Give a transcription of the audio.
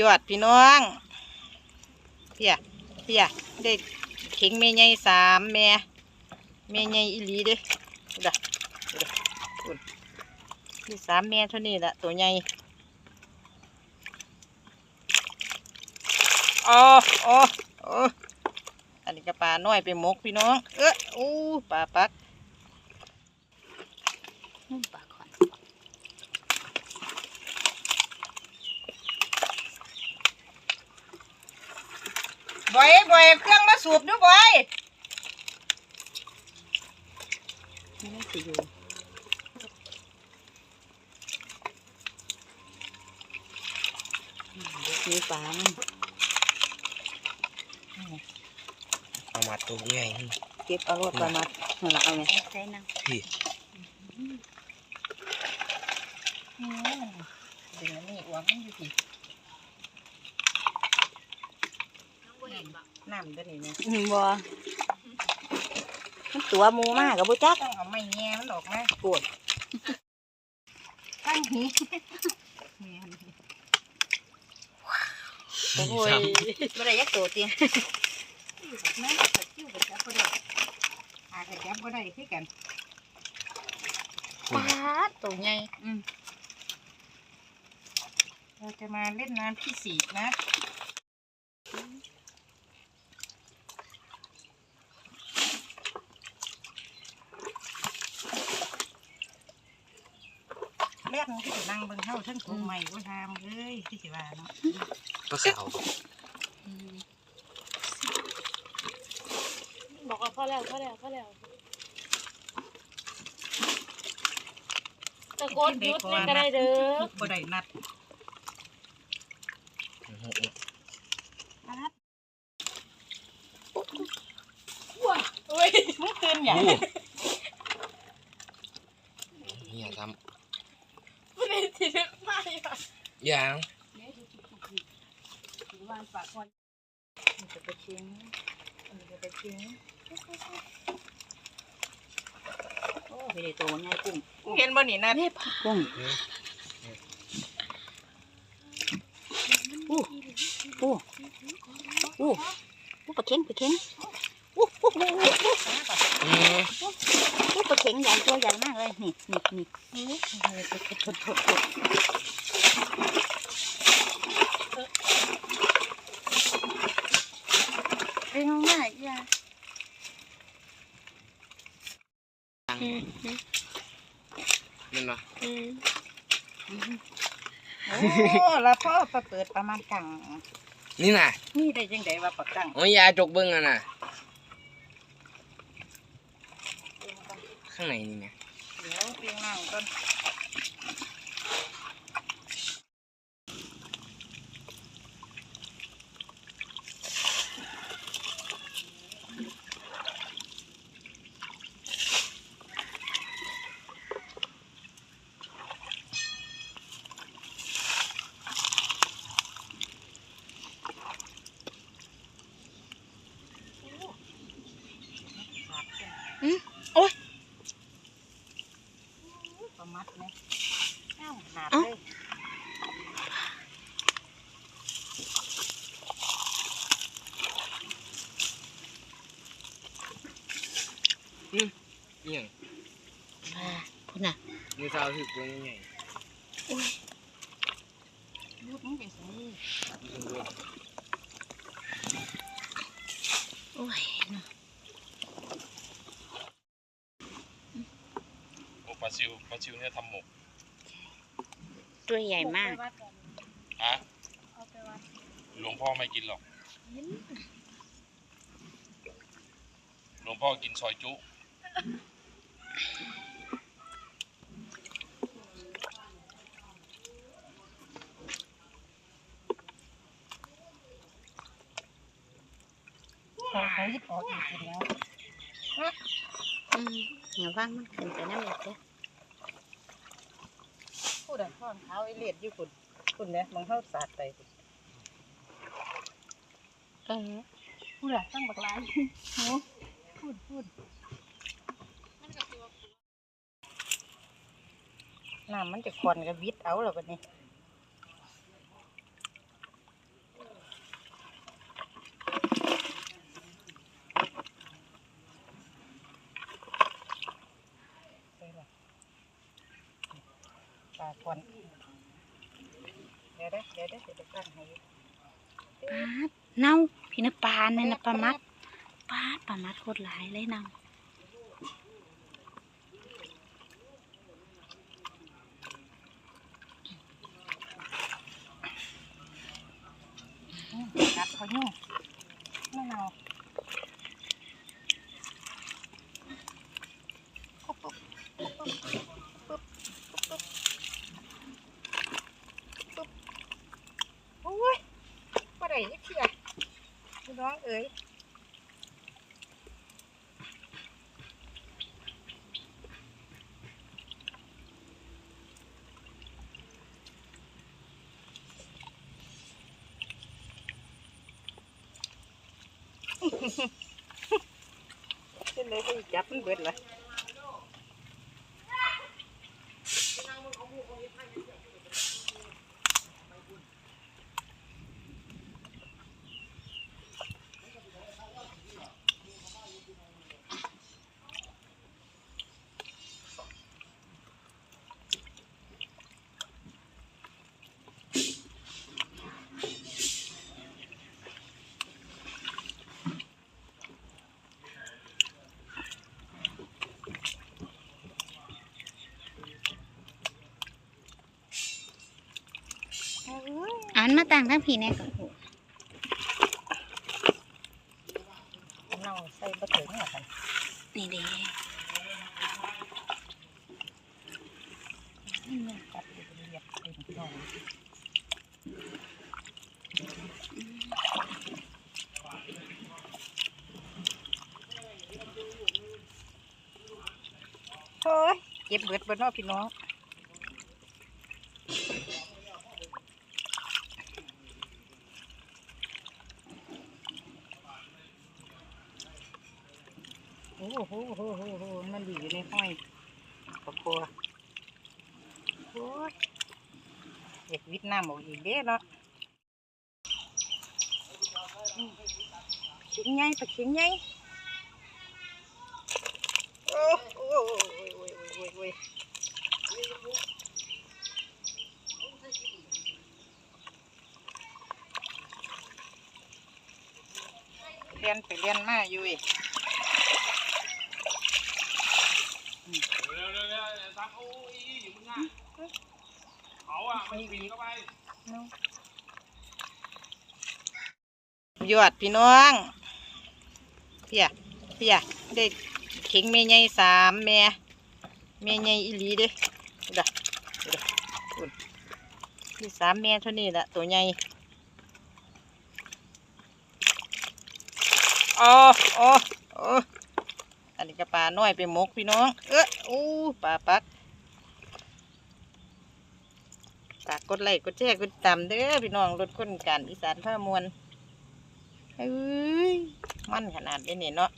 ยอดพี่น้องเพียเพียได้เข่งเมยใหญ่สามแม่แม่ใหญ่อีหลีเด้ดูดะดูดะดูดมีสามแม่เท่านี้แหละตัวใหญ่อ๋ออ๋อโอ้อันนี้ก็ปลาน้อยไปหมกพี่น้อง เอออู้ปลาปักปลาขอน บอยบอยเครื่องมาสูบดูบอยไม่สิอยู่มีปลามันเอามาตัวใหญ่เก็บเอารถปลามัดนั่นละเอาไหมใช่นั่งพี่เดี๋ยวนี่อ้วมันอยู่ที่ น้ำเด้วยวนี่นะอืมบ่มันตัวหมูมากกับบุจักต้องเอาไม้แง่มันออกมาปวดตั้งหีโอ้ยบ่ได้ยักตัวเตียงแม่ก็จิ้วไปจับก็ได้หากระจับก็ได้คือกันปลาตัวใหญ่อืมเราจะมาเล่นน้ำที่สี่นะ เล่นที่นั่งเบิ่งเท่าทั้งกลุ่มใหม่ก็ทำเลยที่สิว่าเนาะปลาขาวบอกว่าพอแล้วพอแล้วพอแล้วตะโกนหยุดนี่ก็ได้เด้อบ่ได้นัดนัดโอ้ยมึงตื่นอย่างโอ้เฮียทไม่ได้ทีนึกไม่อะำยางวางปากก่อนมันจะไปชิงมันจะไปชิงโอ้ไม่ได้ตัวใหญ่กุ้งเห็นบ่นี่นัดกุ้งอู้อู้อู้อู้ปลาเข็งปลาเข็ง อู้อู้อู้อู้อู้อืมอู้ปลาเข็งใหญ่ตัวใหญ่มากเลยนี่นี่นี่อู้ทดทดทดเป็นง่ายย่านั่นเนาะโอ้แล้วพ่อไปเปิดประมาณกังนี่น่ะนี่ได้จังไดว่าปักกังโอ้ยยาจกเบิ้งอะน่ะ ข้างในนี่เนี่ยเดี๋ยวเพียงนั่งก่อน โอ้ย ประมัดไหมอ้าวหนาดเลย เอี่ยงพุ่นน่ะนี่เท้าถือตัวใหญ่ลูกมึงไปใส่โอ้ยโอ้ปลาซิวปลาซิวเนี่ยทำหมกตัวใหญ่มากไปวัดก่อนอะเอาไปวัดหลวงพ่อไม่กินหรอก หลวงพ่อกินซอยจุ เขาเขายิบออกอีกทีแล้วอืมอย่าว่างมันขึ้นไปน้ำหนักเด้อพูดอะพ่อนเขาไอเลียดอยู่คุณคุณเนี่ยมองเข้าสาดไปพุ่นเออพูดอะตั้งบักลายโอ้พูดพูด น้ำมันจะควนกับวิดเอาแล้วกันนี้ปลาควนดดเน่าพี่นะปลาเนี่ยนะปลามัดปลาปลามัดโคตรหลายเลยน่า ผักยุ่งไม่เอาปุ๊บปุ๊บปุ๊บปุ๊บปุ๊บปุ๊บปุ๊บโอ้ยบ่ได้ยี่เที่ยน้องเอ๋ย เส้นเลยไปจับมันเบิดเลยเอ้ย อัน มาต่างทั้งพี่แน่กับหูเน่าใส่บะถึงเหรอกันนี่เด้นี่มันกัดเป็นเหยียบเป็นหน่อยโอ้ยเก็บเบิดเบิดนาะพี่น้อง อ้โหโหโหโหมันดีอยู่ในห้อยปะครัวโอ้ยเด็กวิทย์น้ำออกอีกเด้เนาะอืมเข็งใหญ่ปะเข็งใหญ่โอ้โอ้โอ้โอ้ยโอ้ยโอ้ยโอ้ยเรียนไปเรียนมาอยู่อีก เร็วเร็ วเร็วซักโอ้ยอยู่มึงอะเขาอะมันปีนเข้าไปยอดพี่น้องเพียเพียได้เข่งเมยใหญ่สามแม่เมยใหญ่อีหลีเด้ดูดะดูดะอุ่นที่สามแม่เท่านี้ละตัวใหญ่โอ้โอ้โอ้อั นนี้ก็ปลาน้อยไปมกพี่น้อง เอออู้ปลาปักฝากกดไลค์กดแชร์กดตามเด้อพี่น้องลดคนการอีสานผ้ามวลเฮ้ย มันขนาดนี้เนาะ